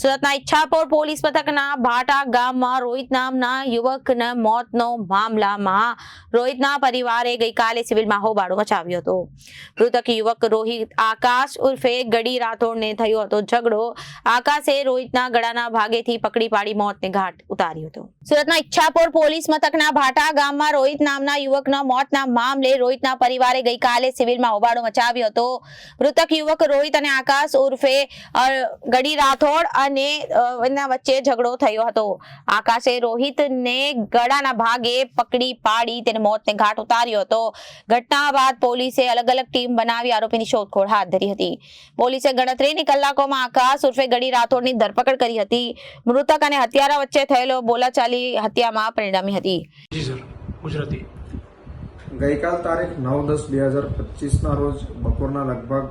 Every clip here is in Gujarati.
સુરતના ઈચ્છાપોર પોલીસ મથકના ભાટા ગામમાં રોહિત નામના યુવકના મોતનો મામલામાં રોહિતના પરિવારે ગઈકાલે સિવિલમાં હોબાળો મચાવ્યો હતો. મૃતક યુવક રોહિત આકાશ ઉર્ફે ગડી રાઠોડને થયો હતો ઝઘડો. આકાશે રોહિતના ગળાના ભાગેથી પકડી પાડી મોતને ઘાટ ઉતાર્યો હતો. સુરતના ઈચ્છાપોર પોલીસ મથકના ભાટા ગામમાં રોહિત નામના યુવકના મોતના મામલે રોહિતના પરિવારે ગઈકાલે સિવિલમાં હોબાળો મચાવ્યો હતો. મૃતક યુવક રોહિત અને આકાશ ઉર્ફે ગડી રાઠોડ અને એના વચ્ચે ઝઘડો થયો હતો. આકાશે રોહિતને ગળાના ભાગે પકડી પાડી તેને મોતને ઘાટ ઉતાર્યો હતો. ઘટના બાદ પોલીસે અલગ અલગ ટીમ બનાવી આરોપીની શોધખોળ હાથ ધરી હતી. પોલીસે ગણતરીની કલાકોમાં આકાશ ઉર્ફે ગડી રાઠોડની ધરપકડ કરી હતી. મૃતક અને હત્યારા વચ્ચે થયેલો બોલાચાલી હત્યામાં પરિણમી હતી. ગુજરાતી. ગઈકાલ તારીખ નવ દસ બે હજાર પચીસના રોજ બપોરના લગભગ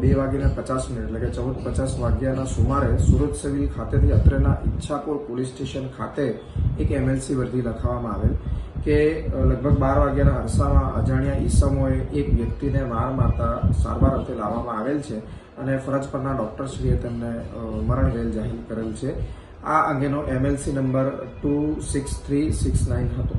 બે વાગીને પચાસ મિનિટ એટલે કે ચૌદ પચાસ વાગ્યાના સુમારે સુરત સિવિલ ખાતેથી અત્રેના ઈચ્છાપુર પોલીસ સ્ટેશન ખાતે એક એમએલસી વર્ધી લખાવવામાં આવેલ કે લગભગ બાર વાગ્યાના અરસામાં અજાણ્યા ઈસમોએ એક વ્યક્તિને માર મારતા સારવાર અર્થે લાવવામાં આવેલ છે અને ફરજ પરના ડોક્ટરશ્રીએ તેમને અ, મરણ ગયેલ જાહેર કરેલ છે. આ અંગેનો MLC number two six three six nine હતો.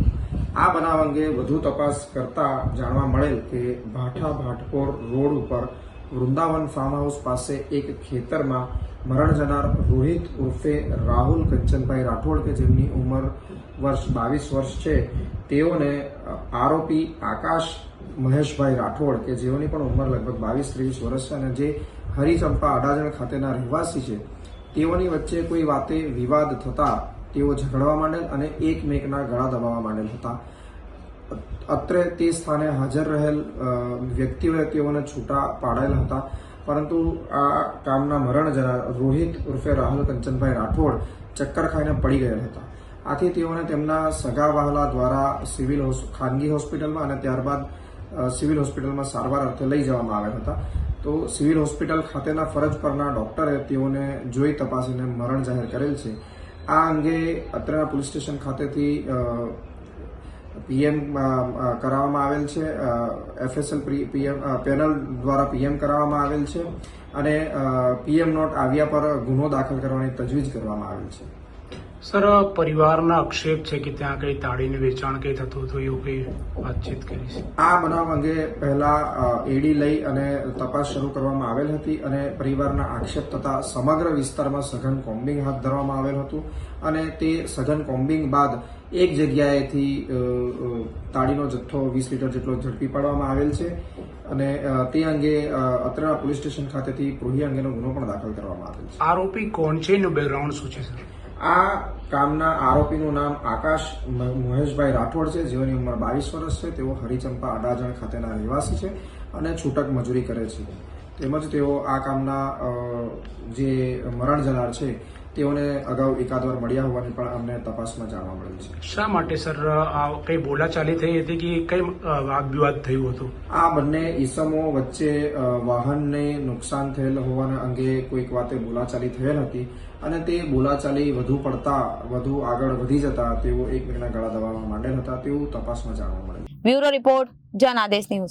આ બનાવ અંગે વધુ તપાસ કરતા જાણવા મળેલ કે ભાઠા ભાટકોર રોડ ઉપર વૃંદાવન ફાર્મ હાઉસ પાસે એક ખેતરમાં મરણ જનાર રોહિત ઉર્ફે રાહુલ કંચનભાઈ રાઠોડ કે જેમની ઉંમર વર્ષ બાવીસ વર્ષ છે, તેઓને આરોપી આકાશ મહેશભાઈ રાઠોડ કે જેઓની પણ ઉંમર લગભગ બાવીસ ત્રેવીસ વર્ષ છે અને જે હરિચંપા અડાજણ ખાતેના રહેવાસી છે, તેઓની વચ્ચે કોઈ વાતે વિવાદ થતા તેઓ ઝઘડવા માંડેલ અને એકમેકના ગળા દબાવવા માંડેલ હતા. અત્રે તે સ્થાને હાજર રહેલ વ્યક્તિઓએ તેઓને છૂટા પાડેલ હતા. પરંતુ આ કામના મરણ જરા રોહિત ઉર્ફે રાહુલ કંચનભાઈ રાઠોડ ચક્કર ખાઈને પડી ગયેલ હતા. આથી તેઓને તેમના સગા વહાલા દ્વારા સિવિલ ખાનગી હોસ્પિટલમાં અને ત્યારબાદ સિવિલ હોસ્પિટલમાં સારવાર અર્થે લઈ જવામાં આવ્યા હતા. તો સિવિલ હોસ્પિટલ ખાતેના ફરજ પરના ડોક્ટરે તેઓને જોઈ તપાસીને મરણ જાહેર કરેલ છે. આ અંગે અત્રેના પોલીસ સ્ટેશન ખાતેથી પીએમ કરાવવામાં આવેલ છે. એફએસએલ પીએમ પેનલ દ્વારા પીએમ કરાવવામાં આવેલ છે અને પીએમ નોટ આવ્યા પર ગુનો દાખલ કરવાની તજવીજ કરવામાં આવેલ છે. સર પરિવારના આક્ષેપ છે કે ત્યાં કઈ તાળીનું વેચાણ કઈ થતું હતું એવું કઈ વાતચીત કરી છે? આ બનાવ અંગે પહેલા એડી લઈ અને તપાસ શરૂ કરવામાં આવેલ હતી અને પરિવારના આક્ષેપ થતા સમગ્ર વિસ્તારમાં સઘન કોમ્બિંગ હાથ ધરવામાં આવેલ હતું અને તે સઘન કોમ્બિંગ બાદ એક જગ્યાએથી તાળીનો જથ્થો વીસ લીટર જેટલો ઝડપી પાડવામાં આવેલ છે અને તે અંગે અત્રેના પોલીસ સ્ટેશન ખાતેથી પ્રોહી અંગેનો ગુનો પણ દાખલ કરવામાં આવેલ છે. આરોપી કોણ છે એનું બેકગ્રાઉન્ડ શું છે સર? આ કામના આરોપીનું નામ આકાશ મહેશભાઈ રાઠોડ છે. જેઓની ઉંમર બાવીસ વર્ષ છે. તેઓ હરિચંપા અડાજણ ખાતેના રહેવાસી છે અને છૂટક મજૂરી કરે છે. તેમજ તેઓ આ કામના જે મરણ જનાર છે તેઓને અગાઉ એકાદ વાર મળ્યા હોવાની પણ અમને તપાસમાં જાણવા મળેલ છે. શા માટે સર આ કઈ બોલાચાલી થઈ હતી કે કઈ વાદ વિવાદ થયું હતું? આ બંને ઈસમો વચ્ચે વાહનને નુકસાન થયેલ હોવાના અંગે કોઈક વાતે બોલાચાલી થયેલ હતી અને તે બોલાચાલી વધુ પડતા વધુ આગળ વધી જતા તેઓ એકબીજાના ગળા દબાવવા માંડેલ હતા તેવું તપાસમાં જાણવા મળે બ્યુરો રિપોર્ટ જનાદેશ ન્યૂઝ.